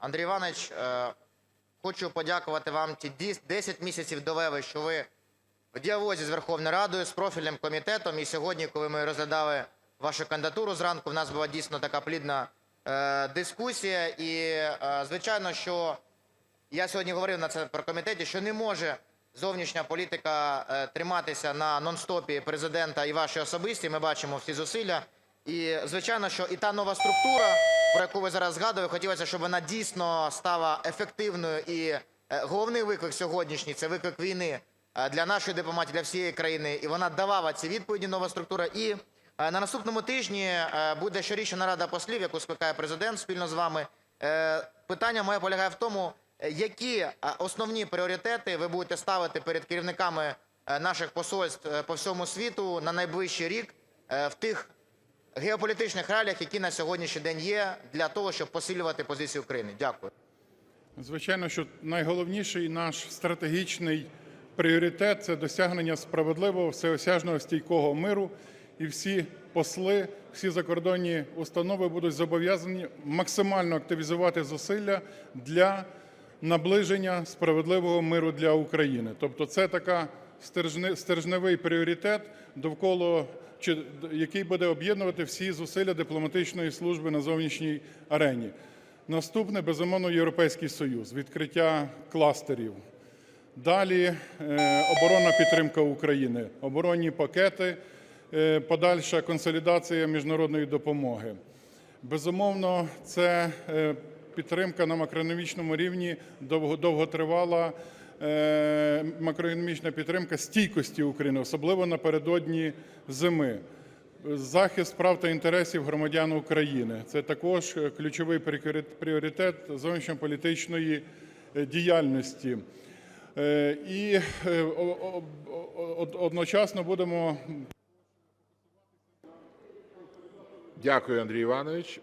Андрій Іванович, е, хочу подякувати вам ті діс- 10 місяців довели, що ви в діалозі з Верховною Радою, з профільним комітетом. І сьогодні, коли ми розглядали вашу кандидатуру зранку, в нас була дійсно така плідна е, дискусія. І, е, звичайно, що я сьогодні говорив на це про комітеті, що не може зовнішня політика триматися на нон-стопі президента і ваші особисті. Ми бачимо всі зусилля. І звичайно, що і та нова структура, про яку ви зараз згадували, хотілося, щоб вона дійсно стала ефективною. І е, головний виклик сьогоднішній це виклик війни е, для нашої дипломатії, для всієї країни. І вона давала ці відповіді. Нова структура. І е, на наступному тижні буде щорічна нарада послів, яку скликає президент спільно з вами. Питання моє полягає в тому, які основні пріоритети ви будете ставити перед керівниками наших посольств по всьому світу на найближчий рік в тих геополітичних реаліях, які на сьогоднішній день є, для того, щоб посилювати позицію України. Дякую. Звичайно, що найголовніший наш стратегічний пріоритет це досягнення справедливого, всеосяжного стійкого миру. І всі посли, всі закордонні установи будуть зобов'язані максимально активізувати зусилля для наближення справедливого миру для України. Тобто, це така стержне- стержневий пріоритет, довкола який буде об'єднувати всі зусилля дипломатичної служби на зовнішній арені. Наступне, безумовно, Європейський Союз, відкриття кластерів. Далі е, оборонна підтримка України, оборонні пакети, е, подальша консолідація міжнародної допомоги. Безумовно, це е, підтримка на макроекономічному рівні, довготривала макроекономічна підтримка стійкості України, особливо напередодні зими. Захист прав та інтересів громадян України це також е, ключовий пріоритет зовнішньополітичної е, діяльності. Е, І е, одночасно будемо Дякую, Андрій Іванович.